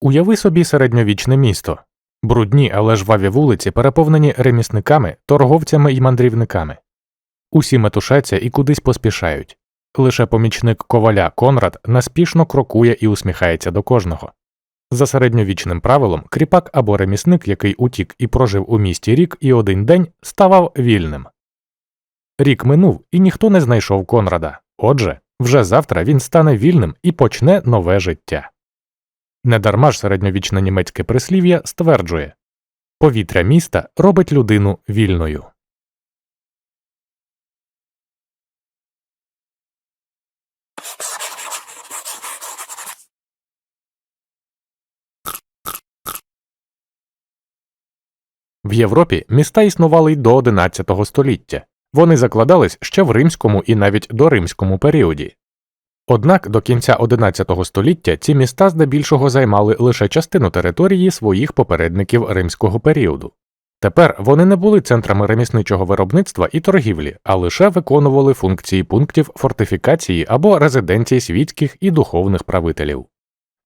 Уяви собі середньовічне місто. Брудні, але жваві вулиці переповнені ремісниками, торговцями і мандрівниками. Усі метушаться і кудись поспішають. Лише помічник коваля Конрад наспішно крокує і усміхається до кожного. За середньовічним правилом, кріпак або ремісник, який утік і прожив у місті рік і один день, ставав вільним. Рік минув, і ніхто не знайшов Конрада. Отже, вже завтра він стане вільним і почне нове життя. Недарма ж середньовічне німецьке прислів'я стверджує повітря міста робить людину вільною. В Європі міста існували й до XI століття. Вони закладались ще в римському і навіть доримському періоді. Однак до кінця XI століття ці міста здебільшого займали лише частину території своїх попередників римського періоду. Тепер вони не були центрами ремісничого виробництва і торгівлі, а лише виконували функції пунктів фортифікації або резиденції світських і духовних правителів.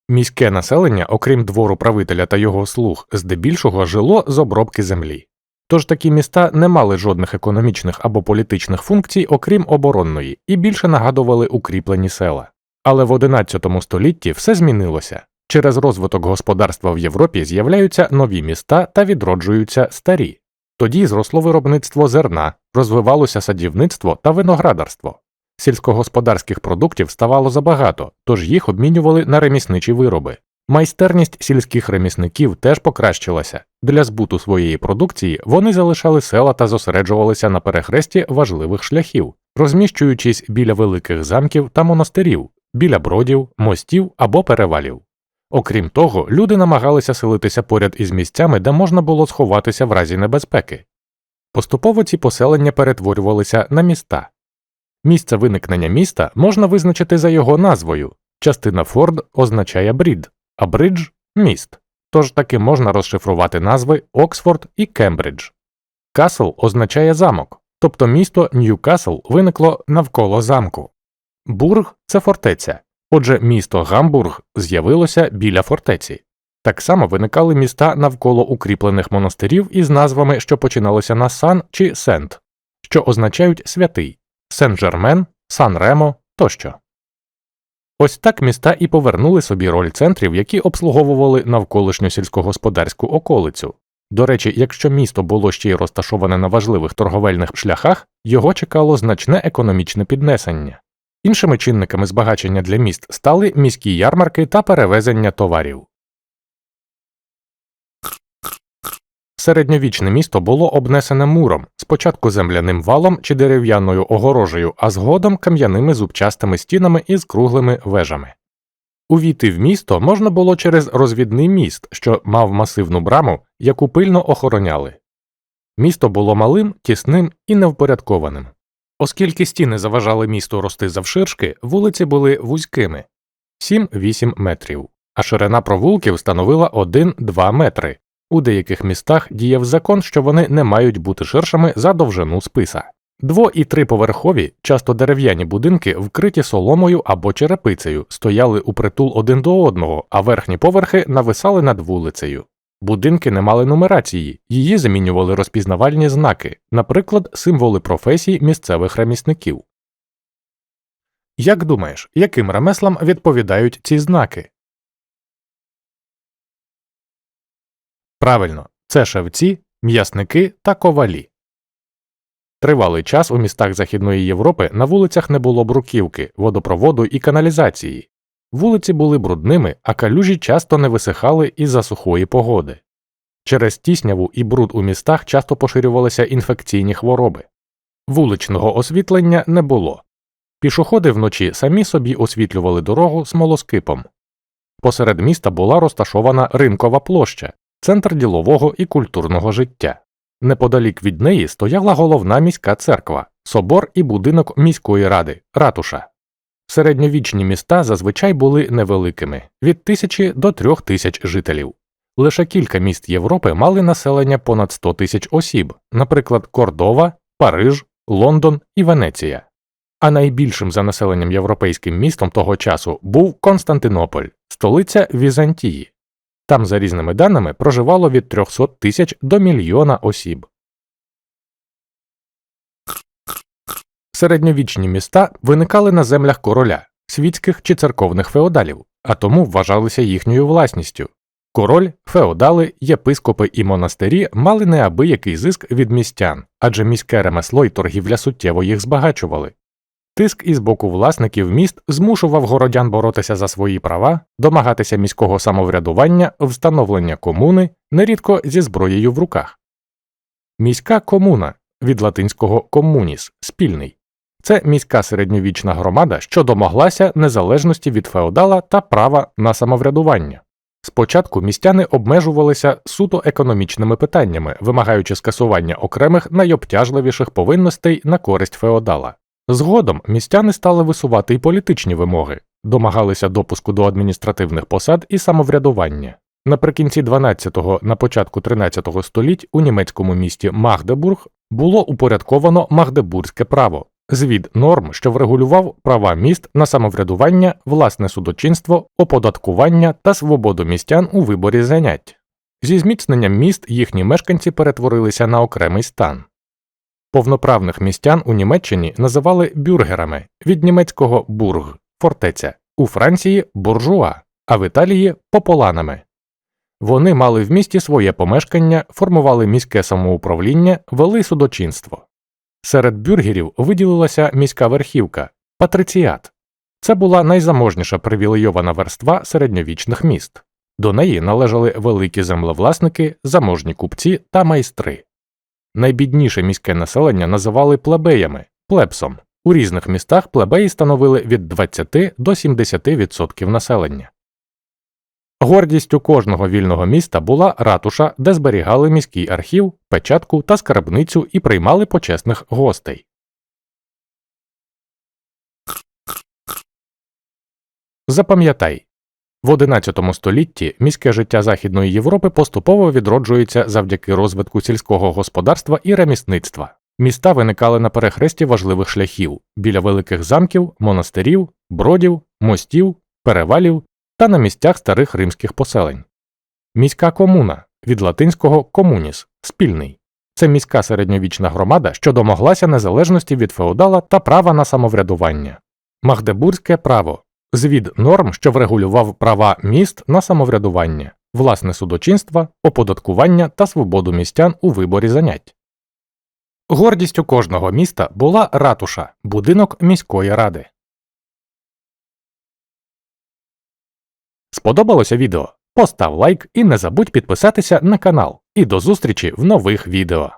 Міське населення, окрім двору правителя та його слуг, здебільшого жило з обробки землі. Тож такі міста не мали жодних економічних або політичних функцій, окрім оборонної, і більше нагадували укріплені села. Але в XI столітті все змінилося. Через розвиток господарства в Європі з'являються нові міста та відроджуються старі. Тоді зросло виробництво зерна, розвивалося садівництво та виноградарство. Сільськогосподарських продуктів ставало забагато, тож їх обмінювали на ремісничі вироби. Майстерність сільських ремісників теж покращилася. Для збуту своєї продукції вони залишали села та зосереджувалися на перехресті важливих шляхів, розміщуючись біля великих замків та монастирів, біля бродів, мостів або перевалів. Окрім того, люди намагалися селитися поряд із місцями, де можна було сховатися в разі небезпеки. Поступово ці поселення перетворювалися на міста. Місце виникнення міста можна визначити за його назвою. Частина Форд означає брід, а бридж міст. Тож таки можна розшифрувати назви Оксфорд і Кембридж. Касл означає замок, тобто місто Ньюкасл виникло навколо замку. Бург це фортеця, отже, місто Гамбург з'явилося біля фортеці. Так само виникали міста навколо укріплених монастирів із назвами, що починалися на сан чи сент, що означають святий Сен-Жермен, Сан-Ремо тощо. Ось так міста і повернули собі роль центрів, які обслуговували навколишню сільськогосподарську околицю. До речі, якщо місто було ще й розташоване на важливих торговельних шляхах, його чекало значне економічне піднесення. Іншими чинниками збагачення для міст стали міські ярмарки та перевезення товарів. Середньовічне місто було обнесене муром, спочатку земляним валом чи дерев'яною огорожею, а згодом кам'яними зубчастими стінами із круглими вежами. Увійти в місто можна було через розвідний міст, що мав масивну браму, яку пильно охороняли. Місто було малим, тісним і невпорядкованим. Оскільки стіни заважали місту рости завширшки, вулиці були вузькими 7-8 метрів, а ширина провулків становила 1-2 метри. У деяких містах діяв закон, що вони не мають бути ширшими за довжину списа. Дво і триповерхові, часто дерев'яні будинки, вкриті соломою або черепицею, стояли у притул один до одного, а верхні поверхи нависали над вулицею. Будинки не мали нумерації, її замінювали розпізнавальні знаки, наприклад, символи професій місцевих ремісників. Як думаєш, яким ремеслам відповідають ці знаки? Правильно, це шевці, м'ясники та ковалі. Тривалий час у містах Західної Європи на вулицях не було бруківки, водопроводу і каналізації. Вулиці були брудними, а калюжі часто не висихали із за сухої погоди. Через тісняву і бруд у містах часто поширювалися інфекційні хвороби. Вуличного освітлення не було. Пішоходи вночі самі собі освітлювали дорогу смолоскипом. Посеред міста була розташована ринкова площа, центр ділового і культурного життя. Неподалік від неї стояла головна міська церква, собор і будинок міської ради, ратуша. Середньовічні міста зазвичай були невеликими від тисячі до трьох тисяч жителів. Лише кілька міст Європи мали населення понад 100 тисяч осіб, наприклад, Кордова, Париж, Лондон і Венеція. А найбільшим за населенням європейським містом того часу був Константинополь, столиця Візантії. Там, за різними даними, проживало від 300 тисяч до мільйона осіб. Середньовічні міста виникали на землях короля, світських чи церковних феодалів, а тому вважалися їхньою власністю. Король, феодали, єпископи і монастирі мали неабиякий зиск від містян, адже міське ремесло й торгівля суттєво їх збагачували. Тиск із боку власників міст змушував городян боротися за свої права, домагатися міського самоврядування, встановлення комуни, нерідко зі зброєю в руках. Міська комуна від латинського комуніс спільний. Це міська середньовічна громада, що домоглася незалежності від феодала та права на самоврядування. Спочатку містяни обмежувалися суто економічними питаннями, вимагаючи скасування окремих найобтяжливіших повинностей на користь феодала. Згодом містяни стали висувати й політичні вимоги, домагалися допуску до адміністративних посад і самоврядування. Наприкінці 12-го на початку 13-го століть у німецькому місті Магдебург було упорядковано Магдебурзьке право, звід норм, що врегулював права міст на самоврядування, власне судочинство, оподаткування та свободу містян у виборі занять. Зі зміцненням міст їхні мешканці перетворилися на окремий стан. Повноправних містян у Німеччині називали бюргерами від німецького бург фортеця, у Франції буржуа, а в Італії пополанами. Вони мали в місті своє помешкання, формували міське самоуправління, вели судочинство. Серед бюргерів виділилася міська верхівка патриціат. Це була найзаможніша привілейована верства середньовічних міст. До неї належали великі землевласники, заможні купці та майстри. Найбідніше міське населення називали плебеями плебсом. У різних містах плебеї становили від 20 до 70% населення. Гордістю кожного вільного міста була ратуша, де зберігали міський архів, печатку та скарбницю і приймали почесних гостей. Запам'ятай в XI столітті міське життя Західної Європи поступово відроджується завдяки розвитку сільського господарства і ремісництва. Міста виникали на перехресті важливих шляхів біля великих замків, монастирів, бродів, мостів, перевалів та на місцях старих римських поселень. Міська комуна від латинського комуніс спільний. Це міська середньовічна громада, що домоглася незалежності від феодала та права на самоврядування. Магдебурзьке право звід норм, що врегулював права міст на самоврядування, власне судочинство, оподаткування та свободу містян у виборі занять. Гордістю кожного міста була ратуша, будинок міської ради. Сподобалося відео? Постав лайк і не забудь підписатися на канал. І до зустрічі в нових відео.